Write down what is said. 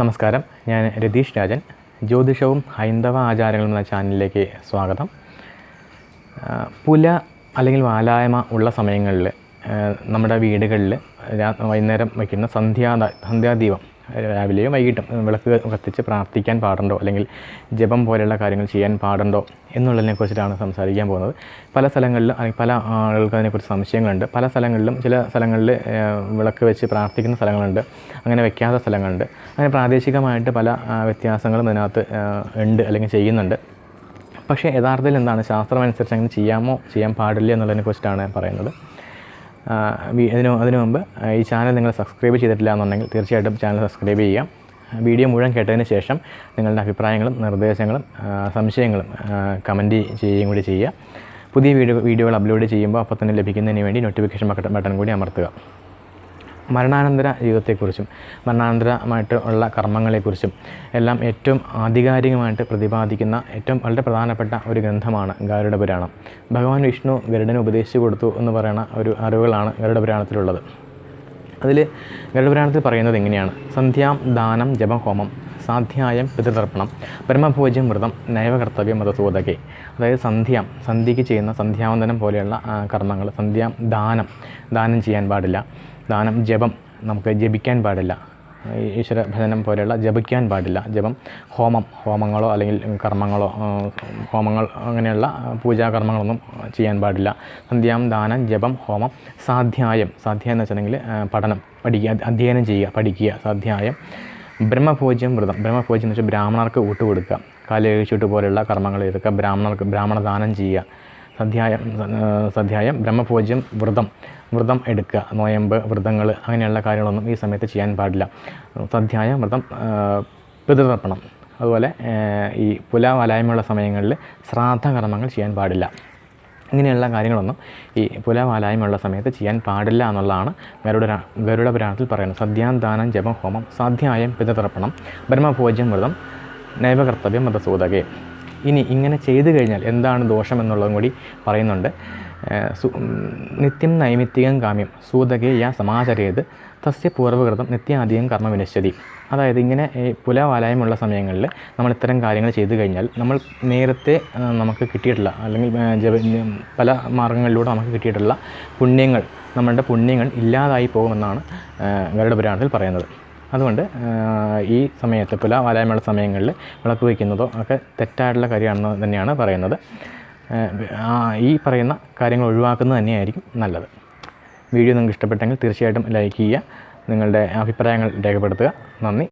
നമസ്കാരം. ഞാൻ രതീഷ് രാജൻ. ജ്യോതിഷവും ഹൈന്ദവ ആചാരങ്ങളും എന്ന ചാനലിലേക്ക് സ്വാഗതം. പുല അല്ലെങ്കിൽ വാലായ്മ ഉള്ള സമയങ്ങളിൽ നമ്മുടെ വീടുകളിൽ വൈകുന്നേരം വയ്ക്കുന്ന സന്ധ്യാ സന്ധ്യാദീപം രാവിലെയോ വൈകിട്ടും വിളക്ക് കത്തിച്ച് പ്രാർത്ഥിക്കാൻ പാടുണ്ടോ? അല്ലെങ്കിൽ ജപം പോലെയുള്ള കാര്യങ്ങൾ ചെയ്യാൻ പാടുണ്ടോ? എന്നുള്ളതിനെ കുറിച്ചിട്ടാണ് സംസാരിക്കാൻ പോകുന്നത്. പല സ്ഥലങ്ങളിലും പല ആളുകൾക്ക് അതിനെക്കുറിച്ച് സംശയങ്ങളുണ്ട്. പല സ്ഥലങ്ങളിലും ചില സ്ഥലങ്ങളിൽ വിളക്ക് വെച്ച് പ്രാർത്ഥിക്കുന്ന സ്ഥലങ്ങളുണ്ട്. അങ്ങനെ വെക്കാത്ത സ്ഥലങ്ങളുണ്ട്. അങ്ങനെ പ്രാദേശികമായിട്ട് പല വ്യത്യാസങ്ങളും ഇതിനകത്ത് ഉണ്ട് അല്ലെങ്കിൽ ചെയ്യുന്നുണ്ട്. പക്ഷേ യഥാർത്ഥത്തിൽ എന്താണ്? ശാസ്ത്രമനുസരിച്ച് അങ്ങനെ ചെയ്യാമോ? ചെയ്യാൻ പാടില്ല എന്നുള്ളതിനെ കുറിച്ചിട്ടാണ് പറയുന്നത്. അതിന് അതിനു മുമ്പ് ഈ ചാനൽ നിങ്ങൾ സബ്സ്ക്രൈബ് ചെയ്തിട്ടില്ല എന്നുണ്ടെങ്കിൽ തീർച്ചയായിട്ടും ചാനൽ സബ്സ്ക്രൈബ് ചെയ്യാം. വീഡിയോ മുഴുവൻ കേട്ടതിന് ശേഷം നിങ്ങളുടെ അഭിപ്രായങ്ങളും നിർദ്ദേശങ്ങളും സംശയങ്ങളും കമന്റ് ചെയ്യുകയും കൂടി ചെയ്യുക. പുതിയ വീഡിയോ വീഡിയോകൾ അപ്ലോഡ് ചെയ്യുമ്പോൾ അപ്പോൾ തന്നെ ലഭിക്കുന്നതിന് വേണ്ടി നോട്ടിഫിക്കേഷൻ ബട്ടൺ കൂടി അമർത്തുക. മരണാനന്തര ജീവിതത്തെക്കുറിച്ചും മരണാനന്തരമായിട്ട് ഉള്ള കർമ്മങ്ങളെക്കുറിച്ചും എല്ലാം ഏറ്റവും ആധികാരികമായിട്ട് പ്രതിപാദിക്കുന്ന ഏറ്റവും വളരെ പ്രധാനപ്പെട്ട ഒരു ഗ്രന്ഥമാണ് ഗരുഡ പുരാണം. ഭഗവാൻ വിഷ്ണു ഗരുഡന് ഉപദേശിച്ചു കൊടുത്തു എന്ന് പറയുന്ന ഒരു അറിവുകളാണ് ഗരുഡ പുരാണത്തിലുള്ളത്. അതിൽ ഗരുഡപുരാണത്തിൽ പറയുന്നത് എങ്ങനെയാണ് സന്ധ്യാം ദാനം ജപം ഹോമം സാധ്യായം പിതൃതർപ്പണം പരമഭോജ്യം വ്രതം നൈവകർത്തവ്യം മതസൂതകെ അതായത് സന്ധ്യാം സന്ധ്യയ്ക്ക് ചെയ്യുന്ന സന്ധ്യാവന്തനം പോലെയുള്ള കർമ്മങ്ങൾ. സന്ധ്യാം ദാനം ദാനം ചെയ്യാൻ പാടില്ല. ദാനം ജപം നമുക്ക് ജപിക്കാൻ പാടില്ല. ഈശ്വര ഭജനം പോലെയുള്ള ജപിക്കാൻ പാടില്ല. ജപം ഹോമം ഹോമങ്ങളോ അല്ലെങ്കിൽ കർമ്മങ്ങളോ ഹോമങ്ങൾ അങ്ങനെയുള്ള പൂജാകർമ്മങ്ങളൊന്നും ചെയ്യാൻ പാടില്ല. സന്ധ്യാം ദാനം ജപം ഹോമം സാധ്യായം. സാധ്യായം എന്ന് വെച്ചിട്ടുണ്ടെങ്കിൽ പഠനം പഠിക്കുക അധ് അധ്യയനം ചെയ്യുക പഠിക്കുക സാധ്യായം. ബ്രഹ്മഭോജ്യം വ്രതം. ബ്രഹ്മഭോജ്യം എന്ന് വെച്ചാൽ ബ്രാഹ്മണർക്ക് ഊട്ട് കൊടുക്കുക പോലെയുള്ള കർമ്മങ്ങൾ ഇതൊക്കെ ബ്രാഹ്മണർക്ക് ബ്രാഹ്മണ ദാനം ചെയ്യുക. സധ്യായം സദ്യായം ബ്രഹ്മപൂജ്യം വ്രതം. വ്രതം എടുക്കുക. നോയമ്പ് വ്രതങ്ങൾ അങ്ങനെയുള്ള കാര്യങ്ങളൊന്നും ഈ സമയത്ത് ചെയ്യാൻ പാടില്ല. സദ്യായം വ്രതം പിതൃതർപ്പണം. അതുപോലെ ഈ പുലാവലായ്മയുള്ള സമയങ്ങളിൽ ശ്രാദ്ധ കർമ്മങ്ങൾ ചെയ്യാൻ പാടില്ല. ഇങ്ങനെയുള്ള കാര്യങ്ങളൊന്നും ഈ പുലവാലായ്മയുള്ള സമയത്ത് ചെയ്യാൻ പാടില്ല എന്നുള്ളതാണ് ഗരുഡ ഗരുഡ പുരാണത്തിൽ പറയുന്നത്. സദ്യാന്താനം ജപം ഹോമം സാധ്യായം പിതൃതർപ്പണം ബ്രഹ്മപൂജ്യം വ്രതം നൈവകർത്തവ്യം മതസൂതകെ ഇനി ഇങ്ങനെ ചെയ്തു കഴിഞ്ഞാൽ എന്താണ് ദോഷം എന്നുള്ളതും കൂടി പറയുന്നുണ്ട്. നിത്യം നൈമിത്തികം കാമ്യം സൂതകെ യാ സമാചരേത് തസ്യ പൂർവകൃതം നിത്യാധികം കർമ്മ വിനശ്യതി. അതായത് ഇങ്ങനെ പുലവാലായമുള്ള സമയങ്ങളിൽ നമ്മൾ ഇത്തരം കാര്യങ്ങൾ ചെയ്തു കഴിഞ്ഞാൽ നമ്മൾ നേരത്തെ നമുക്ക് കിട്ടിയിട്ടുള്ള അല്ലെങ്കിൽ ജപ പല മാർഗങ്ങളിലൂടെ നമുക്ക് കിട്ടിയിട്ടുള്ള പുണ്യങ്ങൾ നമ്മളുടെ പുണ്യങ്ങൾ ഇല്ലാതായി പോകുമെന്നാണ് ആ, ഗരുഡ പുരാണത്തിൽ പറയുന്നത്. അതുകൊണ്ട് ഈ സമയത്ത് പുല വാലായ്മയുടെ സമയങ്ങളിൽ വിളക്ക് വയ്ക്കുന്നതോ ഒക്കെ തെറ്റായിട്ടുള്ള കാര്യമാണെന്ന് തന്നെയാണ് പറയുന്നത്. ഈ പറയുന്ന കാര്യങ്ങൾ ഒഴിവാക്കുന്നത് തന്നെയായിരിക്കും നല്ലത്. വീഡിയോ നിങ്ങൾക്ക് ഇഷ്ടപ്പെട്ടെങ്കിൽ തീർച്ചയായിട്ടും ലൈക്ക് ചെയ്യുക നിങ്ങളുടെ അഭിപ്രായങ്ങൾ രേഖപ്പെടുത്തുക. നന്ദി.